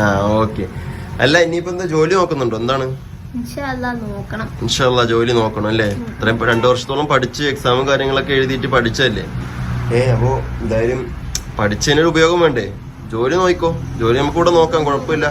ആ ഓക്കെ അല്ല ഇനിയിപ്പോ എന്താ ജോലി നോക്കുന്നുണ്ടോ? എന്താണ്? ഇൻഷാല്ലാ ജോലി നോക്കണം അല്ലേ? ഇത്രയും രണ്ടു വർഷത്തോളം പഠിച്ച് എക്സാമും കാര്യങ്ങളൊക്കെ എഴുതിയിട്ട് പഠിച്ചല്ലേ ഏ അപ്പോ എന്തായാലും പഠിച്ചതിനൊരു ഉപയോഗം വേണ്ടേ? ജോലി നോക്കോ. ജോലി നമുക്ക് കൂടെ നോക്കാം കുഴപ്പമില്ല.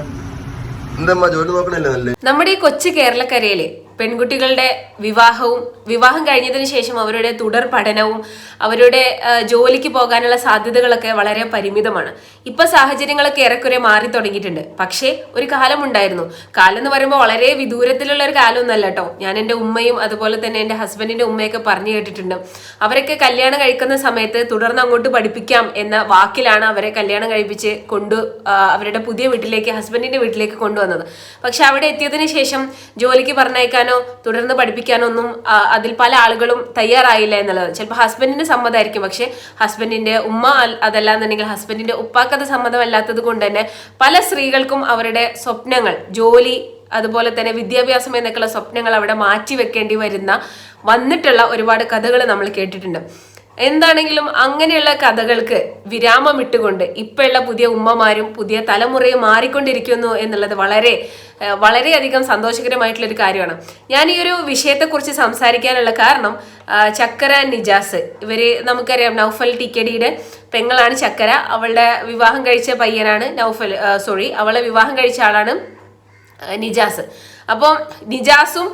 എന്താ ജോലി നോക്കണല്ലേ നല്ലേ നമ്മുടെ ഈ കൊച്ചു കേരളക്കരയിലെ പെൺകുട്ടികളുടെ വിവാഹവും വിവാഹം കഴിഞ്ഞതിന് ശേഷം അവരുടെ തുടർ പഠനവും അവരുടെ ജോലിക്ക് പോകാനുള്ള സാധ്യതകളൊക്കെ വളരെ പരിമിതമാണ്. ഇപ്പൊ സാഹചര്യങ്ങളൊക്കെ ഏറെക്കുറെ മാറി തുടങ്ങിയിട്ടുണ്ട്. പക്ഷേ ഒരു കാലമുണ്ടായിരുന്നു കാലം എന്ന് പറയുമ്പോൾ വളരെ വിദൂരത്തിലുള്ള ഒരു കാലമൊന്നല്ല കേട്ടോ. ഞാൻ എന്റെ ഉമ്മയും അതുപോലെ തന്നെ എന്റെ ഹസ്ബൻഡിന്റെ ഉമ്മയൊക്കെ പറഞ്ഞു കേട്ടിട്ടുണ്ട്. അവരൊക്കെ കല്യാണം കഴിക്കുന്ന സമയത്ത് തുടർന്ന് അങ്ങോട്ട് പഠിപ്പിക്കാം എന്ന വാക്കിലാണ് അവരെ കല്യാണം കഴിപ്പിച്ച് കൊണ്ട് അവരുടെ പുതിയ വീട്ടിലേക്ക് ഹസ്ബൻഡിന്റെ വീട്ടിലേക്ക് കൊണ്ടുവന്നത്. പക്ഷെ അവിടെ എത്തിയതിനു ശേഷം ജോലിക്ക് പറഞ്ഞയക്കാനോ തുടർന്ന് പഠിപ്പിക്കാനോ ഒന്നും അതിൽ പല ആളുകളും തയ്യാറായില്ല എന്നുള്ളത്. ചിലപ്പോൾ ഹസ്ബൻഡിന്റെ സമ്മതമായിരിക്കും. പക്ഷെ ഹസ്ബൻഡിന്റെ ഉമ്മ അതല്ല എന്നുണ്ടെങ്കിൽ ഹസ്ബൻഡിന്റെ ഉപ്പാക്കത് സമ്മതമല്ലാത്തത് കൊണ്ട് തന്നെ പല സ്ത്രീകൾക്കും അവരുടെ സ്വപ്നങ്ങൾ ജോലി അതുപോലെ തന്നെ വിദ്യാഭ്യാസം എന്നൊക്കെയുള്ള സ്വപ്നങ്ങൾ അവിടെ മാറ്റി വെക്കേണ്ടി വരുന്ന വന്നിട്ടുള്ള ഒരുപാട് കഥകൾ നമ്മൾ കേട്ടിട്ടുണ്ട്. എന്താണെങ്കിലും അങ്ങനെയുള്ള കഥകൾക്ക് വിരാമം ഇട്ടുകൊണ്ട് ഇപ്പോഴുള്ള പുതിയ ഉമ്മമാരും പുതിയ തലമുറയും മാറിക്കൊണ്ടിരിക്കുന്നു എന്നുള്ളത് വളരെ വളരെയധികം സന്തോഷകരമായിട്ടുള്ള ഒരു കാര്യമാണ്. ഞാൻ ഈ ഒരു വിഷയത്തെക്കുറിച്ച് സംസാരിക്കാനുള്ള കാരണം ചക്കര നിജാസ്. ഇവർ നമുക്കറിയാം നൗഫൽ ടിക്കടിയുടെ പെങ്ങളാണ് ചക്കര. അവളുടെ വിവാഹം കഴിച്ച പയ്യനാണ് നൗഫൽ സോറി അവളെ വിവാഹം കഴിച്ച ആളാണ് നിജാസ്. അപ്പോൾ നിജാസും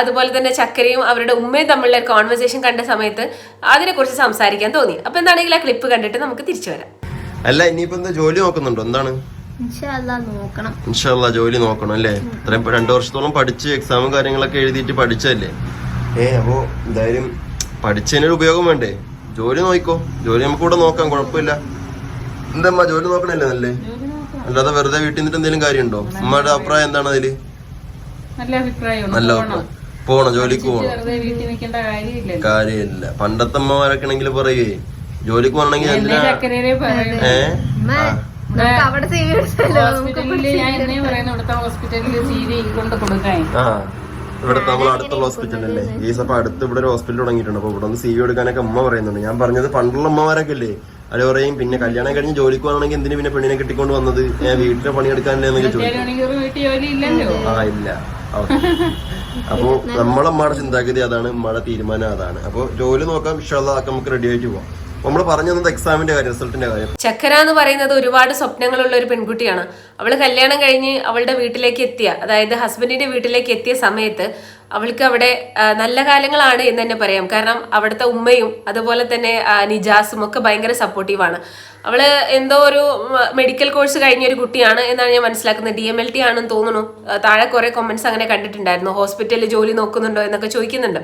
അതുപോലെ തന്നെ ചക്കരയും അവരുടെ ഉമ്മയും തമ്മിലുള്ള ഒരു കോൺവെർസേഷൻ കണ്ട സമയത്ത് അതിനെക്കുറിച്ച് സംസാരിക്കാൻ തോന്നി. അപ്പൊ എന്താണെങ്കിൽ ആ ക്ലിപ്പ് കണ്ടിട്ട് നമുക്ക് തിരിച്ചു വരാം. അല്ല ഇനിയിപ്പോ എന്താ ജോലി നോക്കുന്നുണ്ടോ? എന്താണ്? ഇൻഷാല്ലാ ജോലി നോക്കണം അല്ലേ? ഇത്രയും രണ്ടു വർഷത്തോളം പഠിച്ച് എക്സാമും കാര്യങ്ങളൊക്കെ എഴുതിയിട്ട് പഠിച്ചല്ലേ ഏ അപ്പോ എന്തായാലും പഠിച്ചതിനൊരു ഉപയോഗം വേണ്ടേ? ജോലി നോക്കോ. ജോലി നമുക്ക് കൂടെ നോക്കാം കുഴപ്പമില്ല. എന്താ ജോലി നോക്കണല്ലേ നല്ലേ? അല്ലാതെ വെറുതെ വീട്ടിൽ നിന്നിട്ട് എന്തെങ്കിലും കാര്യമുണ്ടോ? അമ്മയുടെ അഭിപ്രായം എന്താണ് അതിൽ? നല്ല അഭിപ്രായമാണ്. നല്ല പോണം. ജോലിക്ക് പോണം. കാര്യമില്ല പണ്ടത്തെ അമ്മമാരൊക്കെ ആണെങ്കിൽ പറയുവേ ജോലിക്ക് പോകണമെങ്കിൽ എന്നെ എന്തിനാ? ഞാൻ എന്നെ പറയുന്ന ഇവിടുത്തെ ഹോസ്പിറ്റലിൽ സി കൊണ്ട് കൊടുക്കാൻ. ഇവിടെ നമ്മൾ അടുത്തുള്ള ഹോസ്പിറ്റലല്ലേ? ഈ സഭ അടുത്ത് ഇവിടെ ഒരു ഹോസ്പിറ്റൽ തുടങ്ങിയിട്ടുണ്ട്. അപ്പൊ ഇവിടെ ഒന്ന് സി വി എടുക്കാനൊക്കെ അമ്മ പറയുന്നുണ്ട്. ഞാൻ പറഞ്ഞത് പണ്ടുള്ള അമ്മമാരൊക്കെ അല്ലേ അവർ പറയും പിന്നെ കല്യാണം കഴിഞ്ഞ് ജോലിക്ക് പോകണമെങ്കിൽ എന്തിനു പിന്നെ പെണ്ണിനെ കിട്ടിക്കൊണ്ട് വന്നത്? ഞാൻ വീട്ടിലെ പണിയെടുക്കാനല്ലേ എന്നൊക്കെ ചോദിക്കും. ആ ഇല്ല. അപ്പൊ നമ്മളെ അമ്മയുടെ ചിന്താഗതി അതാണ് അമ്മയുടെ തീരുമാനം അതാണ്. അപ്പൊ ജോലി നോക്കാം ഇഷ്ടമുള്ള നമുക്ക് റെഡി ആയിട്ട് പോവാം. നമ്മൾ പറഞ്ഞു എക്സാമിന്റെ കാര്യം റിസൾട്ടിന്റെ കാര്യം? ചക്കര എന്ന് പറയുന്നത് ഒരുപാട് സ്വപ്നങ്ങളുള്ള ഒരു പെൺകുട്ടിയാണ്. അവൾ കല്യാണം കഴിഞ്ഞ് അവളുടെ വീട്ടിലേക്ക് എത്തിയ അതായത് ഹസ്ബൻഡിന്റെ വീട്ടിലേക്ക് എത്തിയ സമയത്ത് അവൾക്ക് അവിടെ നല്ല കാലങ്ങളാണ് എന്ന് തന്നെ പറയാം. കാരണം അവിടുത്തെ ഉമ്മയും അതുപോലെ തന്നെ നിജാസും ഒക്കെ ഭയങ്കര സപ്പോർട്ടീവാണ് അവൾ എന്തോ ഒരു മെഡിക്കൽ കോഴ്സ് കഴിഞ്ഞ ഒരു കുട്ടിയാണ് എന്നാണ് ഞാൻ മനസ്സിലാക്കുന്നത്. ഡി എം എൽ ടി ആണെന്ന് തോന്നുന്നു. താഴെ കുറെ കമന്റ്സ് അങ്ങനെ കണ്ടിട്ടുണ്ടായിരുന്നു. ഹോസ്പിറ്റലിൽ ജോലി നോക്കുന്നുണ്ടോ എന്നൊക്കെ ചോദിക്കുന്നുണ്ട്.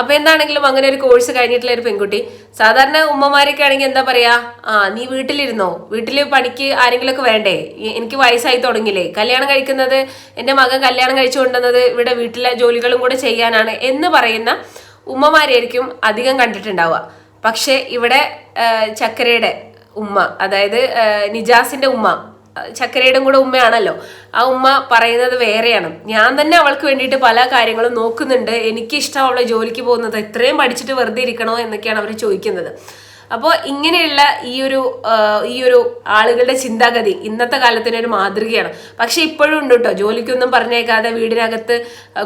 അപ്പൊ എന്താണെങ്കിലും അങ്ങനെ ഒരു കോഴ്സ് കഴിഞ്ഞിട്ടുള്ള ഒരു പെൺകുട്ടി. സാധാരണ ഉമ്മമാരൊക്കെ ആണെങ്കിൽ എന്താ പറയാ ആ നീ വീട്ടിലിരുന്നോ? വീട്ടിൽ പണിക്ക് ആരെങ്കിലും ഒക്കെ വേണ്ടേ എനിക്ക് വയസ്സായി തുടങ്ങില്ലേ കല്യാണം കഴിക്കുന്നത് എന്റെ മകൻ കല്യാണം കഴിച്ചു കൊണ്ടുവന്നത് ഇവിടെ വീട്ടിലെ ജോലികളും കൂടെ ചെയ്യാനാണ് എന്ന് പറയുന്ന ഉമ്മമാരായിരിക്കും അധികം കണ്ടിട്ടുണ്ടാവുക. പക്ഷെ ഇവിടെ ചക്കരയുടെ ഉമ്മ അതായത് നിജാസിന്റെ ഉമ്മ ചക്കരയുടെ കൂടെ ഉമ്മയാണല്ലോ. ആ ഉമ്മ പറയുന്നത് വേറെയാണ്. ഞാൻ തന്നെ അവൾക്ക് വേണ്ടിയിട്ട് പല കാര്യങ്ങളും നോക്കുന്നുണ്ട്. എനിക്കിഷ്ടം അവളെ ജോലിക്ക് പോകുന്നത് ഇത്രയും പഠിച്ചിട്ട് വെറുതെ ഇരിക്കണോ എന്നൊക്കെയാണ് അവർ ചോദിക്കുന്നത്. അപ്പോൾ ഇങ്ങനെയുള്ള ഈ ഒരു ഈ ഒരു ആളുകളുടെ ചിന്താഗതി ഇന്നത്തെ കാലത്തിന് ഒരു മാതൃകയാണ്. പക്ഷെ ഇപ്പോഴും ഉണ്ട് കേട്ടോ. ജോലിക്കൊന്നും പറഞ്ഞേക്കാതെ വീടിനകത്ത്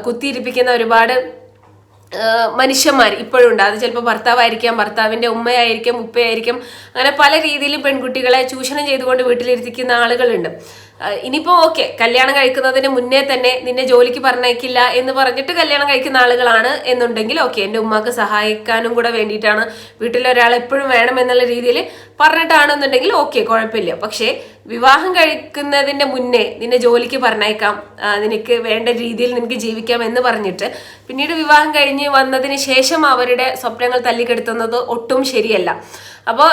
കുത്തിയിരിപ്പിക്കുന്ന ഒരുപാട് മനുഷ്യന്മാർ ഇപ്പോഴും ഉണ്ട് അത് ചിലപ്പോൾ ഭർത്താവായിരിക്കാം ഭർത്താവിന്റെ ഉമ്മയായിരിക്കാം ഉപ്പയായിരിക്കും. അങ്ങനെ പല രീതിയിലും പെൺകുട്ടികളെ ചൂഷണം ചെയ്തുകൊണ്ട് വീട്ടിലിരുത്തിക്കുന്ന ആളുകളുണ്ട്. ഇനിയിപ്പോൾ ഇനിയിപ്പോ ഓക്കെ കല്യാണം കഴിക്കുന്നതിന് മുന്നേ തന്നെ നിന്നെ ജോലിക്ക് പറഞ്ഞേക്കില്ല എന്ന് പറഞ്ഞിട്ട് കല്യാണം കഴിക്കുന്ന ആളുകളാണ് എന്നുണ്ടെങ്കിൽ ഓക്കെ എന്റെ ഉമ്മാക്ക് സഹായിക്കാനും കൂടെ വേണ്ടിയിട്ടാണ് വീട്ടിലൊരാൾ എപ്പോഴും വേണം എന്നുള്ള രീതിയിൽ പറഞ്ഞിട്ടാണെന്നുണ്ടെങ്കിൽ ഓക്കെ കുഴപ്പമില്ല. പക്ഷേ വിവാഹം കഴിക്കുന്നതിന്റെ മുന്നേ നിന്നെ ജോലിക്ക് പറഞ്ഞേക്കാം നിനക്ക് വേണ്ട രീതിയിൽ നിനക്ക് ജീവിക്കാം എന്ന് പറഞ്ഞിട്ട് പിന്നീട് വിവാഹം കഴിഞ്ഞ് വന്നതിന് ശേഷം അവരുടെ സ്വപ്നങ്ങൾ തല്ലിക്കെടുത്തുന്നത് ഒട്ടും ശരിയല്ല. അപ്പോൾ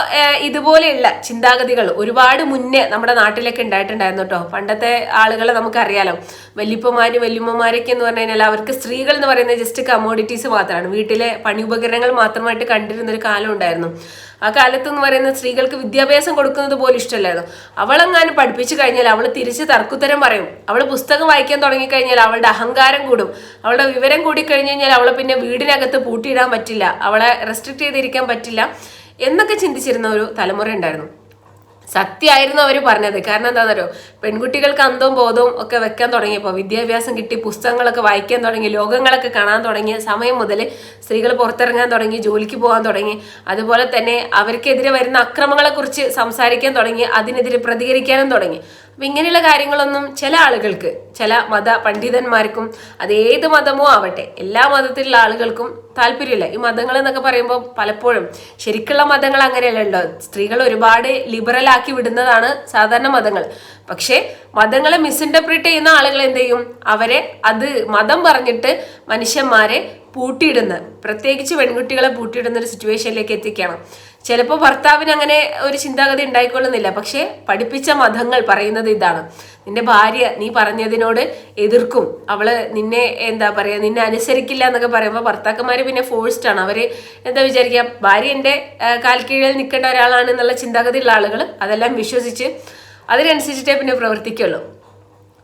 ഇതുപോലെയുള്ള ചിന്താഗതികൾ ഒരുപാട് മുന്നേ നമ്മുടെ നാട്ടിലൊക്കെ ഉണ്ടായിട്ടുണ്ടായിരുന്നു കേട്ടോ. പണ്ടത്തെ ആളുകളെ നമുക്കറിയാലോ. വല്യപ്പമാരും വല്യമ്മമാരൊക്കെ എന്ന് പറഞ്ഞു കഴിഞ്ഞാൽ അവർക്ക് സ്ത്രീകൾ എന്ന് പറയുന്നത് ജസ്റ്റ് കമോഡിറ്റീസ് മാത്രമാണ്. വീട്ടിലെ പണി ഉപകരണങ്ങൾ മാത്രമായിട്ട് കണ്ടിരുന്ന ഒരു കാലം ഉണ്ടായിരുന്നു. ആ കാലത്ത് എന്ന് പറയുന്നത് സ്ത്രീകൾക്ക് വിദ്യാഭ്യാസം കൊടുക്കുന്നത് പോലും ഇഷ്ടമല്ലായിരുന്നു. അവളെങ്ങാനും പഠിപ്പിച്ചു കഴിഞ്ഞാൽ അവൾ തിരിച്ച് തർക്കുത്തരം പറയും. അവൾ പുസ്തകം വായിക്കാൻ തുടങ്ങിക്കഴിഞ്ഞാൽ അവളുടെ അഹങ്കാരം കൂടും. അവളുടെ വിവരം കൂടി കഴിഞ്ഞു കഴിഞ്ഞാൽ അവളെ പിന്നെ വീടിനകത്ത് പൂട്ടിയിടാൻ പറ്റില്ല. അവളെ റെസ്ട്രിക്ട് ചെയ്തിരിക്കാൻ പറ്റില്ല. എന്നൊക്കെ ചിന്തിച്ചിരുന്ന ഒരു തലമുറ ഉണ്ടായിരുന്നു. സത്യമായിരുന്നു അവർ പറഞ്ഞത്. കാരണം എന്താണെന്നോ പെൺകുട്ടികൾക്ക് അന്തവും ബോധവും ഒക്കെ വെക്കാൻ തുടങ്ങിയപ്പോൾ വിദ്യാഭ്യാസം കിട്ടി പുസ്തകങ്ങളൊക്കെ വായിക്കാൻ തുടങ്ങി ലോകങ്ങളൊക്കെ കാണാൻ തുടങ്ങിയ സമയം മുതൽ സ്ത്രീകൾ പുറത്തിറങ്ങാൻ തുടങ്ങി ജോലിക്ക് പോകാൻ തുടങ്ങി അതുപോലെ തന്നെ അവർക്കെതിരെ വരുന്ന അക്രമങ്ങളെക്കുറിച്ച് സംസാരിക്കാൻ തുടങ്ങി അതിനെതിരെ പ്രതികരിക്കാനും തുടങ്ങി. അപ്പം ഇങ്ങനെയുള്ള കാര്യങ്ങളൊന്നും ചില ആളുകൾക്ക് ചില മത പണ്ഡിതന്മാർക്കും അത് ഏത് മതമോ ആവട്ടെ എല്ലാ മതത്തിലുള്ള ആളുകൾക്കും താല്പര്യമില്ല. ഈ മതങ്ങൾ എന്നൊക്കെ പറയുമ്പോൾ പലപ്പോഴും ശരിക്കുള്ള മതങ്ങൾ അങ്ങനെയല്ലല്ലോ സ്ത്രീകൾ ഒരുപാട് ലിബറൽ ആക്കി വിടുന്നതാണ് സാധാരണ മതങ്ങൾ. പക്ഷേ മതങ്ങളെ മിസ്ഇന്റർപ്രിറ്റ് ചെയ്യുന്ന ആളുകൾ എന്ത് ചെയ്യും? അവരെ അത് മതം പറഞ്ഞിട്ട് മനുഷ്യന്മാരെ പൂട്ടിയിടുന്ന പ്രത്യേകിച്ച് പെൺകുട്ടികളെ പൂട്ടിയിടുന്ന ഒരു സിറ്റുവേഷനിലേക്ക് എത്തിക്കുകയാണ് ചിലപ്പോൾ ഭർത്താവിന് അങ്ങനെ ഒരു ചിന്താഗതി ഉണ്ടായിക്കൊള്ളുന്നില്ല. പക്ഷേ പഠിപ്പിച്ച മതങ്ങൾ പറയുന്നത് ഇതാണ്. നിന്റെ ഭാര്യ നീ പറഞ്ഞതിനോട് എതിർക്കും. അവൾ നിന്നെ എന്താ പറയുക നിന്നെ അനുസരിക്കില്ല എന്നൊക്കെ പറയുമ്പോൾ ഭർത്താക്കന്മാർ പിന്നെ ഫോഴ്സ്ഡ് ആണ്. അവർ എന്താ വിചാരിക്കുക ഭാര്യ എന്റെ കാൽക്കീഴിൽ നിൽക്കേണ്ട ഒരാളാണ് എന്നുള്ള ചിന്താഗതിയുള്ള ആളുകൾ അതെല്ലാം വിശ്വസിച്ച് അതിനനുസരിച്ചിട്ടേ പിന്നെ പ്രവർത്തിക്കുള്ളൂ.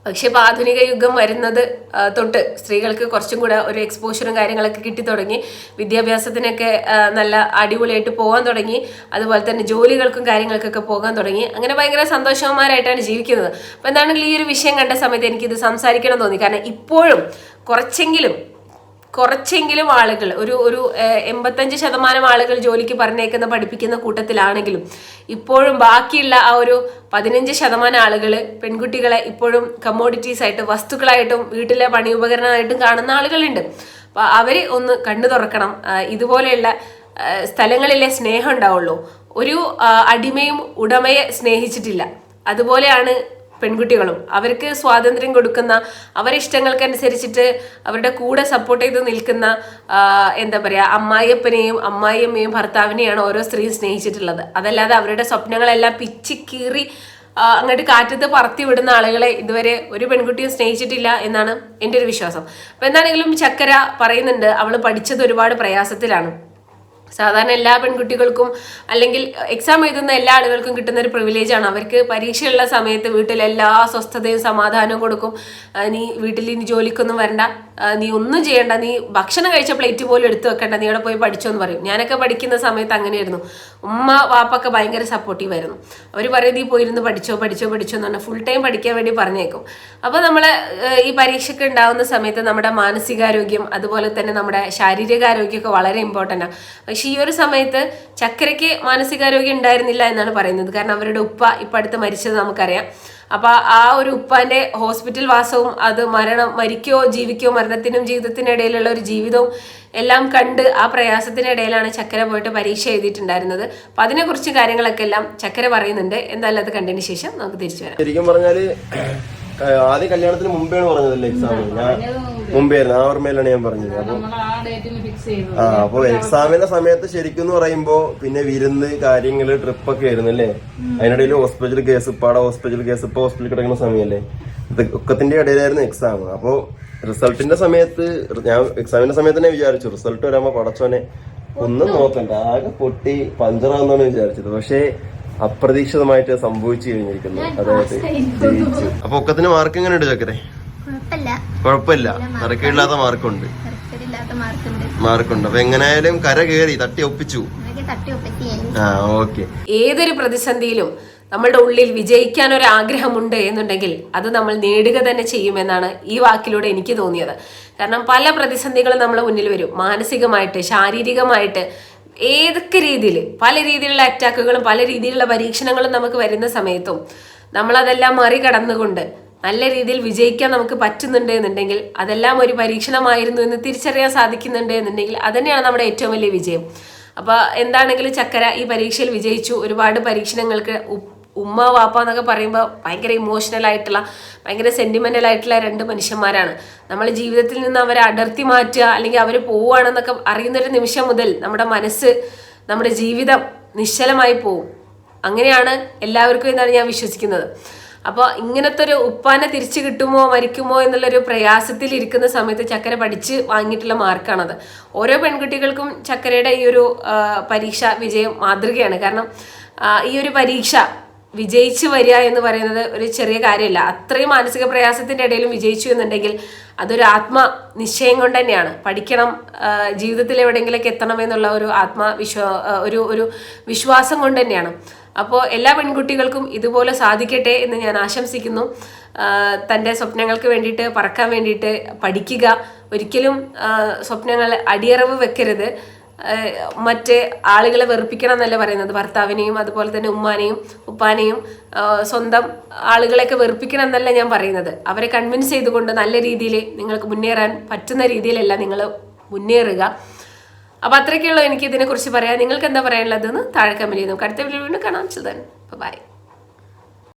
പക്ഷെ ഇപ്പൊ ആധുനിക യുഗം വരുന്നത് തൊട്ട് സ്ത്രീകൾക്ക് കുറച്ചും കൂടെ ഒരു എക്സ്പോഷറും കാര്യങ്ങളൊക്കെ കിട്ടി തുടങ്ങി. വിദ്യാഭ്യാസത്തിനൊക്കെ നല്ല അടിപൊളിയായിട്ട് പോകാൻ തുടങ്ങി. അതുപോലെ തന്നെ ജോലികൾക്കും കാര്യങ്ങൾക്കൊക്കെ പോകാൻ തുടങ്ങി. അങ്ങനെ ഭയങ്കര സന്തോഷവന്മാരായിട്ടാണ് ജീവിക്കുന്നത്. അപ്പൊ എന്താണെങ്കിലും ഈ ഒരു വിഷയം കണ്ട സമയത്ത് എനിക്കിത് സംസാരിക്കണം തോന്നി. കാരണം ഇപ്പോഴും കുറച്ചെങ്കിലും കുറച്ചെങ്കിലും ആളുകൾ ഒരു ഒരു എൺപത്തഞ്ച് ശതമാനം ആളുകൾ ജോലിക്ക് പറഞ്ഞേക്കുന്ന പഠിപ്പിക്കുന്ന കൂട്ടത്തിലാണെങ്കിലും ഇപ്പോഴും ബാക്കിയുള്ള ആ ഒരു പതിനഞ്ച് ശതമാനം ആളുകൾ പെൺകുട്ടികളെ ഇപ്പോഴും കമ്മോഡിറ്റീസ് ആയിട്ട് വസ്തുക്കളായിട്ടും വീട്ടിലെ പണി ഉപകരണമായിട്ടും കാണുന്ന ആളുകളുണ്ട്. അപ്പൊ അവർ ഒന്ന് കണ്ണു തുറക്കണം. ഇതുപോലെയുള്ള സ്ഥലങ്ങളിലെ സ്നേഹം ഉണ്ടാവുള്ളൂ. ഒരു അടിമയും ഉടമയെ സ്നേഹിച്ചിട്ടില്ല. അതുപോലെയാണ് പെൺകുട്ടികളും അവർക്ക് സ്വാതന്ത്ര്യം കൊടുക്കുന്ന അവരെ ഇഷ്ടങ്ങൾക്കനുസരിച്ചിട്ട് അവരുടെ കൂടെ സപ്പോർട്ട് ചെയ്ത് നിൽക്കുന്ന എന്താ പറയുക അമ്മായിയപ്പനെയും അമ്മായിയമ്മയും ഭർത്താവിനെയാണ് ഓരോ സ്ത്രീ സ്നേഹിച്ചിട്ടുള്ളത്. അതല്ലാതെ അവരുടെ സ്വപ്നങ്ങളെല്ലാം പിച്ചി കീറി അങ്ങോട്ട് കാറ്റത്ത് പറത്തി വിടുന്ന ആളുകളെ ഇതുവരെ ഒരു പെൺകുട്ടിയും സ്നേഹിച്ചിട്ടില്ല എന്നാണ് എന്റെ ഒരു വിശ്വാസം. അപ്പം എന്താണെങ്കിലും ചക്കര പറയുന്നുണ്ട് അവൾ പഠിച്ചത് ഒരുപാട് പ്രയാസത്തിലാണ്. സാധാരണ എല്ലാ പെൺകുട്ടികൾക്കും അല്ലെങ്കിൽ എക്സാം എഴുതുന്ന എല്ലാ ആളുകൾക്കും കിട്ടുന്ന ഒരു പ്രിവിലേജ് ആണ്. അവർക്ക് പരീക്ഷയുള്ള സമയത്ത് വീട്ടിൽ എല്ലാ സ്വസ്ഥതയും സമാധാനവും കൊടുക്കും. നീ വീട്ടിൽ ഇനി ജോലിക്കൊന്നും വരണ്ട. നീ ഒന്നും ചെയ്യണ്ട. നീ ഭക്ഷണം കഴിച്ച പ്ലേറ്റ് പോലും എടുത്തു വെക്കണ്ട. നീ അവിടെ പോയി പഠിച്ചോ എന്ന് പറയും. ഞാനൊക്കെ പഠിക്കുന്ന സമയത്ത് അങ്ങനെയായിരുന്നു. ഉമ്മ വാപ്പൊക്കെ ഭയങ്കര സപ്പോർട്ടീവ് ആയിരുന്നു. അവർ പറയുന്നത് ഈ പോയിരുന്ന് പഠിച്ചോ പഠിച്ചോ പഠിച്ചോ എന്ന് പറഞ്ഞാൽ ഫുൾ ടൈം പഠിക്കാൻ വേണ്ടി പറഞ്ഞേക്കും. അപ്പോൾ നമ്മൾ ഈ പരീക്ഷയ്ക്ക് ഉണ്ടാകുന്ന സമയത്ത് നമ്മുടെ മാനസികാരോഗ്യം അതുപോലെ തന്നെ നമ്മുടെ ശാരീരികാരോഗ്യമൊക്കെ വളരെ ഇമ്പോർട്ടന്റ് ആണ് പക്ഷേ ഈ ഒരു സമയത്ത് ചക്കരയ്ക്ക് മാനസികാരോഗ്യം ഉണ്ടായിരുന്നില്ല എന്നാണ് പറയുന്നത്. കാരണം അവരുടെ ഉപ്പ ഇപ്പം അടുത്ത് മരിച്ചത് നമുക്കറിയാം. അപ്പോൾ ആ ഒരു ഉപ്പാന്റെ ഹോസ്പിറ്റൽ വാസവും അത് മരണം മരിക്കോ ജീവിക്കോ മരണത്തിനും ജീവിതത്തിനിടയിലുള്ള ഒരു ജീവിതവും എല്ലാം കണ്ട് ആ പ്രയാസത്തിനിടയിലാണ് ചക്കര പോയിട്ട് പരീക്ഷ എഴുതിയിട്ടുണ്ടായിരുന്നത്. അപ്പൊ അതിനെക്കുറിച്ച് കാര്യങ്ങളൊക്കെ എല്ലാം ചക്കര പറയുന്നുണ്ട്. എന്തായാലും അത് കണ്ടതിന് ശേഷം നമുക്ക് തിരിച്ചു വരാം. ശരിക്കും പറഞ്ഞാൽ ആദ്യ കല്യാണത്തിന് മുമ്പേ പറഞ്ഞതല്ലേ എക്സാം ഞാൻ മുമ്പേ. ആയിരുന്നു ആ ഓർമ്മയിലാണ് ഞാൻ പറഞ്ഞത്. അപ്പൊ നമ്മൾ ആ ഡേറ്റിന് ഫിക്സ് ചെയ്തു ആ അപ്പൊ എക്സാമിന്റെ സമയത്ത് ശരിക്കും എന്ന് പറയുമ്പോ പിന്നെ വിരുന്ന് കാര്യങ്ങൾ ട്രിപ്പൊക്കെ ആയിരുന്നു അല്ലേ അതിനിടയിൽ ഹോസ്പിറ്റൽ കേസ് ഇപ്പാടെ ഹോസ്പിറ്റൽ കേസ് ഇപ്പൊ ഹോസ്പിറ്റലിൽ കിടക്കുന്ന സമയമല്ലേ ഒക്കത്തിന്റെ ഇടയിലായിരുന്നു എക്സാം അപ്പൊ റിസൾട്ടിന്റെ സമയത്ത് ഞാൻ എക്സാമിന്റെ സമയത്ത് തന്നെ വിചാരിച്ചു. റിസൾട്ട് വരാമോ പടച്ചോനെ. ഒന്നും നോക്കണ്ട. ആകെ പൊട്ടി പഞ്ചറാന്നാണ് വിചാരിച്ചത്. പക്ഷേ അപ്രതീക്ഷിതമായിട്ട് സംഭവിച്ചു കഴിഞ്ഞിരിക്കുന്നു. അതായത് ജയിച്ചു. അപ്പൊ ഒക്കത്തിന് മാർക്ക് എങ്ങനെ ഉണ്ട്. ചക്കരെ കുഴപ്പമില്ല മറക്കില്ലാത്ത മാർക്കുണ്ട് മാർക്കുണ്ട് അപ്പൊ എങ്ങനെയായാലും കര കയറി തട്ടി ഒപ്പിച്ചു ആ ഓക്കെ. ഏതൊരു പ്രതിസന്ധിയിലും നമ്മളുടെ ഉള്ളിൽ വിജയിക്കാൻ ഒരു ആഗ്രഹമുണ്ട് എന്നുണ്ടെങ്കിൽ അത് നമ്മൾ നേടുക തന്നെ ചെയ്യുമെന്നാണ് ഈ വാക്കിലൂടെ എനിക്ക് തോന്നിയത്. കാരണം പല പ്രതിസന്ധികളും നമ്മളെ മുന്നിൽ വരും. മാനസികമായിട്ട് ശാരീരികമായിട്ട് ഏതൊക്കെ രീതിയിൽ പല രീതിയിലുള്ള അറ്റാക്കുകളും പല രീതിയിലുള്ള പരീക്ഷണങ്ങളും നമുക്ക് വരുന്ന സമയത്തും നമ്മളതെല്ലാം മറികടന്നുകൊണ്ട് നല്ല രീതിയിൽ വിജയിക്കാൻ നമുക്ക് പറ്റുന്നുണ്ട് എന്നുണ്ടെങ്കിൽ അതെല്ലാം ഒരു പരീക്ഷണമായിരുന്നു എന്ന് തിരിച്ചറിയാൻ സാധിക്കുന്നുണ്ട് എന്നുണ്ടെങ്കിൽ അതന്നെയാണ് നമ്മുടെ ഏറ്റവും വലിയ വിജയം. അപ്പോൾ എന്താണെങ്കിലും ചക്കര ഈ പരീക്ഷയിൽ വിജയിച്ചു. ഒരുപാട് പരീക്ഷണങ്ങൾക്ക് ഉമ്മ വാപ്പ എന്നൊക്കെ പറയുമ്പോൾ ഭയങ്കര ഇമോഷണൽ ആയിട്ടുള്ള ഭയങ്കര സെന്റിമെന്റൽ ആയിട്ടുള്ള രണ്ട് മനുഷ്യന്മാരാണ്. നമ്മൾ ജീവിതത്തിൽ നിന്ന് അവരെ അടർത്തി മാറ്റുക അല്ലെങ്കിൽ അവർ പോവുകയാണെന്നൊക്കെ അറിയുന്ന ഒരു നിമിഷം മുതൽ നമ്മുടെ മനസ്സ് നമ്മുടെ ജീവിതം നിശ്ചലമായി പോവും. അങ്ങനെയാണ് എല്ലാവർക്കും എന്നാണ് ഞാൻ വിശ്വസിക്കുന്നത്. അപ്പോൾ ഇങ്ങനത്തെ ഒരു ഉപ്പാനെ തിരിച്ചു കിട്ടുമോ മരിക്കുമോ എന്നുള്ളൊരു പ്രയാസത്തിൽ ഇരിക്കുന്ന സമയത്ത് ചക്കര പഠിച്ച് വാങ്ങിയിട്ടുള്ള മാർക്കാണത്. ഓരോ പെൺകുട്ടികൾക്കും ചക്കരയുടെ ഈ ഒരു പരീക്ഷ വിജയം മാതൃകയാണ്. കാരണം ഈ ഒരു പരീക്ഷ വിജയിച്ചു വരിക എന്ന് പറയുന്നത് ഒരു ചെറിയ കാര്യമല്ല. അത്രയും മാനസിക പ്രയാസത്തിന്റെ ഇടയിലും വിജയിച്ചു എന്നുണ്ടെങ്കിൽ അതൊരു ആത്മ നിശ്ചയം കൊണ്ട് തന്നെയാണ്. പഠിക്കണം ജീവിതത്തിൽ എവിടെയെങ്കിലൊക്കെ എത്തണം എന്നുള്ള ഒരു ആത്മവിശ്വാ ഒരു ഒരു വിശ്വാസം കൊണ്ട് തന്നെയാണ്. അപ്പോൾ എല്ലാ പെൺകുട്ടികൾക്കും ഇതുപോലെ സാധിക്കട്ടെ എന്ന് ഞാൻ ആശംസിക്കുന്നു. തന്റെ സ്വപ്നങ്ങൾക്ക് വേണ്ടിയിട്ട് പറക്കാൻ വേണ്ടിയിട്ട് പഠിക്കുക. ഒരിക്കലും സ്വപ്നങ്ങൾ അടിയറവ് വെക്കരുത്. മറ്റ് ആളുകളെ വെറുപ്പിക്കണം എന്നല്ല പറയുന്നത്? ഭർത്താവിനെയും അതുപോലെ തന്നെ ഉമ്മാനെയും ഉപ്പാനെയും സ്വന്തം ആളുകളെയൊക്കെ വെറുപ്പിക്കണം എന്നല്ല ഞാൻ പറയുന്നത്. അവരെ കൺവിൻസ് ചെയ്തുകൊണ്ട് നല്ല രീതിയിൽ നിങ്ങൾക്ക് മുന്നേറാൻ പറ്റുന്ന രീതിയിലല്ല നിങ്ങൾ മുന്നേറുക. അപ്പോൾ അത്രയ്ക്കുള്ളൂ എനിക്ക് ഇതിനെക്കുറിച്ച് പറയാം നിങ്ങൾക്ക് എന്താ പറയാനുള്ളതെന്ന് താഴെ കമന്റ് ചെയ്തു അടുത്ത വീഡിയോ വീണ്ടും കാണാം. Children by